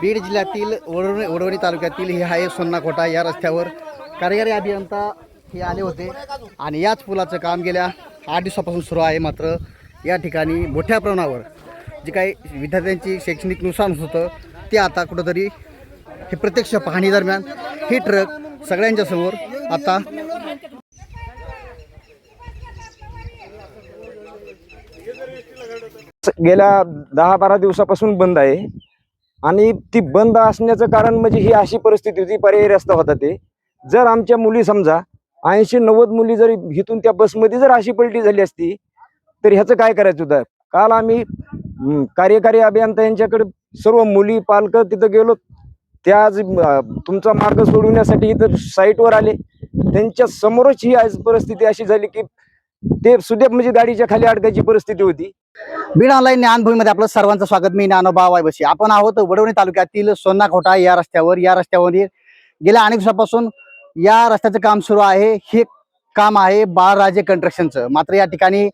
बीड जिल्ह्यातील वडवणे वडवणी तालुक्यातील हे आहे सोन्नाकोटा. या रस्त्यावर कार्यकारी अभियंता हे आले होते आणि याच पुलाचं काम गेल्या आठ दिवसापासून सुरू आहे. मात्र या ठिकाणी मोठ्या प्रमाणावर जे काही विद्यार्थ्यांची शैक्षणिक नुकसान होतं ते आता कुठंतरी हे प्रत्यक्ष पाहणी दरम्यान हे ट्रक सगळ्यांच्या समोर आता गेल्या दहा बारा दिवसापासून बंद आहे. आणि ती बंद असण्याचं कारण म्हणजे ही अशी परिस्थिती होती पर्यायी रस्ता होता ते. जर आमच्या मुली समजा ऐंशी नव्वद मुली जर इथून त्या बसमध्ये जर अशी पलटी झाली असती तर ह्याचं काय करायचं होतं? काल आम्ही कार्यकारी अभियंता यांच्याकडे सर्व मुली पालक तिथं गेलो. त्या आज तुमचा मार्ग सोडवण्यासाठी इथं साईटवर आले. त्यांच्या समोरच ही आज परिस्थिती अशी झाली की ते सुद्धा म्हणजे गाडीच्या खाली अडकायची परिस्थिती होती. बीड ऑनलाईन ज्ञानभूमीमध्ये आपलं सर्वांचं स्वागत. मी ज्ञानोबा वायबशी आपण आहोत वडवणी तालुक्यातील सोनाखोटा या रस्त्यावर. या रस्त्यावर गेल्या अनेक दिवसापासून या रस्त्याचं काम सुरू आहे. हे काम आहे बाळराजे कंस्ट्रक्शनचं मात्र या ठिकाणी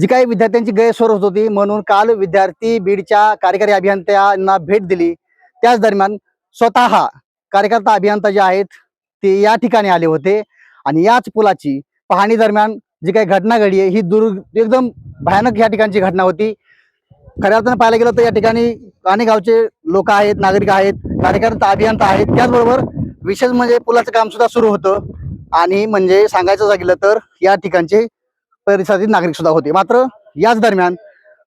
जी काही विद्यार्थ्यांची गैरसोय होत होती म्हणून काल विद्यार्थी बीडच्या कार्यकारी अभियंत्यांना भेट दिली. त्याच दरम्यान स्वतः कार्यकर्ता अभियंता जे आहेत ते या ठिकाणी आले होते. आणि याच पुलाची पाहणी दरम्यान जी काही घटना घडली आहे ही दुर्ग एकदम भयानक या ठिकाणची घटना होती. खऱ्या अर्थानं पाहायला गेलं तर या ठिकाणी अनेक गावचे लोक आहेत नागरिक आहेत कार्यकर्ता अभियंता आहेत. त्याचबरोबर विशेष म्हणजे पुलाचं काम सुद्धा सुरू होतं. आणि म्हणजे सांगायचं झालं तर या ठिकाणचे परिसरातील नागरिक सुद्धा होते. मात्र याच दरम्यान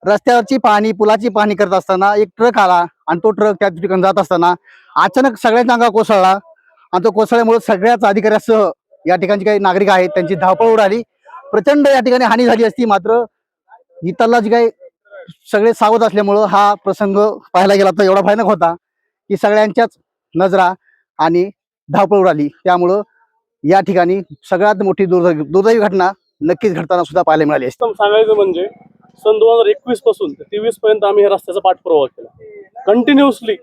रस्त्यावरची पाहणी पुलाची पाहणी करत असताना एक ट्रक आला आणि तो ट्रक त्या ठिकाणी जात असताना अचानक सगळ्यांचा अंगा कोसळला आणि तो कोसळल्यामुळे सगळ्याच अधिकाऱ्यासह या ठिकाणचे काही नागरिक आहेत त्यांची धावपळ उडाली. प्रचंड या ठिकाणी हानी झाली असती मात्र इतरला जी काही सगळे सावध असल्यामुळं हा प्रसंग पाहायला गेला तर एवढा भयानक होता की सगळ्यांच्याच नजरा आणि धावपळ उडाली. त्यामुळं या ठिकाणी सगळ्यात मोठी दुर्दैवी दुर्दैवी घटना नक्कीच घडताना सुद्धा पाहायला मिळाली असते. सांगायचं म्हणजे सन दोन हजार एकवीसपासून ते तेवीस पर्यंत आम्ही या रस्त्याचा पाठपुरावा केला. कंटिन्युअसली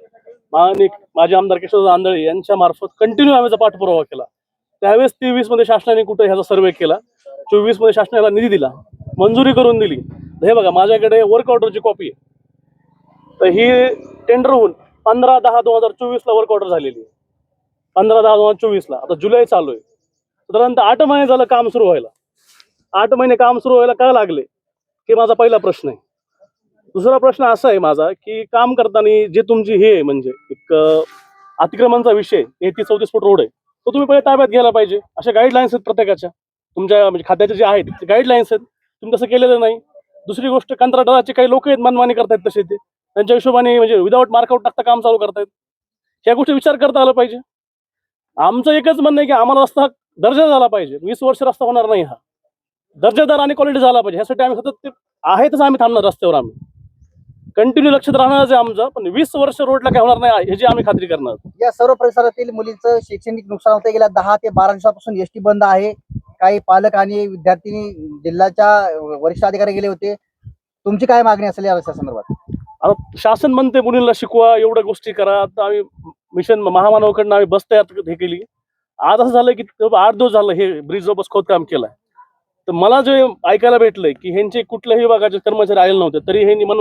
माझे आमदार किशोर आंधळे यांच्या मार्फत कंटिन्यू आम्ही पाठपुरावा केला. त्यावेळेस तेवीसमध्ये शासनाने कुठे ह्याचा सर्वे केला चोवीसमध्ये शासनाला निधी दिला मंजुरी करून दिली. हे बघा माझ्याकडे वर्क ऑर्डरची कॉपी आहे. तर ही टेंडर होऊन पंधरा दहा दोन हजार चोवीस ला वर्क ऑर्डर झालेली आहे. पंधरा दहा दोन हजार चोवीस ला आता जुलै चालू आहे. साधारणतः आठ महिने झालं काम सुरू व्हायला. आठ महिने काम सुरू व्हायला का लागले? हे माझा पहिला प्रश्न आहे. दुसरा प्रश्न असा आहे माझा की काम करताना जे तुमची हे आहे म्हणजे एक अतिक्रमणचा विषय तेहतीस चौतीस फूट रोड आहे. तो तुम्ही पहिले ताब्यात घ्यायला पाहिजे. अशा गाईडलाईन्स आहेत प्रत्येकाच्या. तुमच्या म्हणजे खात्याचे जे आहेत ते गाईडलाईन्स आहेत. तुम्ही तसं केलेलं नाही. दुसरी गोष्ट कंत्राटदाराचे काही लोक आहेत मनमानी करतायत तसे ते. त्यांच्या हिशोबाने म्हणजे विदाऊट मार्कआउट टाकता काम चालू करतायत. ह्या गोष्टी विचार करता आला पाहिजे. आमचं एकच म्हणणं आहे की आम्हाला रस्ता दर्जा झाला पाहिजे. वीस वर्ष रस्ता होणार नाही हा. दर्जेदार आणि क्वालिटी झाला पाहिजे. ह्यासाठी आम्ही सतत ते आहेतच आम्ही थांबणार रस्त्यावर आम्ही. कंटिन्यू लक्षात राहणारच आहे आमचं पण वीस वर्ष रोडला काय होणार नाही ह्याची आम्ही खात्री करणार. या सर्व परिसरातील मुलींचं शैक्षणिक नुकसान होतं गेल्या दहा ते बारा दिवसापासून एस बंद आहे. काही पालक आणि विद्यार्थी जिल्ह्याच्या वरिष्ठ अधिकारी गेले होते. तुमची काय मागणी असेल या संदर्भात आता शासन म्हणते मुलींना शिकवा एवढ्या गोष्टी करा. आता आम्ही मिशन महामानवाकडनं आम्ही बस तयार हे केली. आज असं झालं की आठ दिवस झालं हे ब्रिज बस खोदकाम केलंय. तर मला जे ऐकायला भेटलंय की ह्यांचे कुठल्याही विभागाचे कर्मचारी आलेले नव्हते तरी हे मन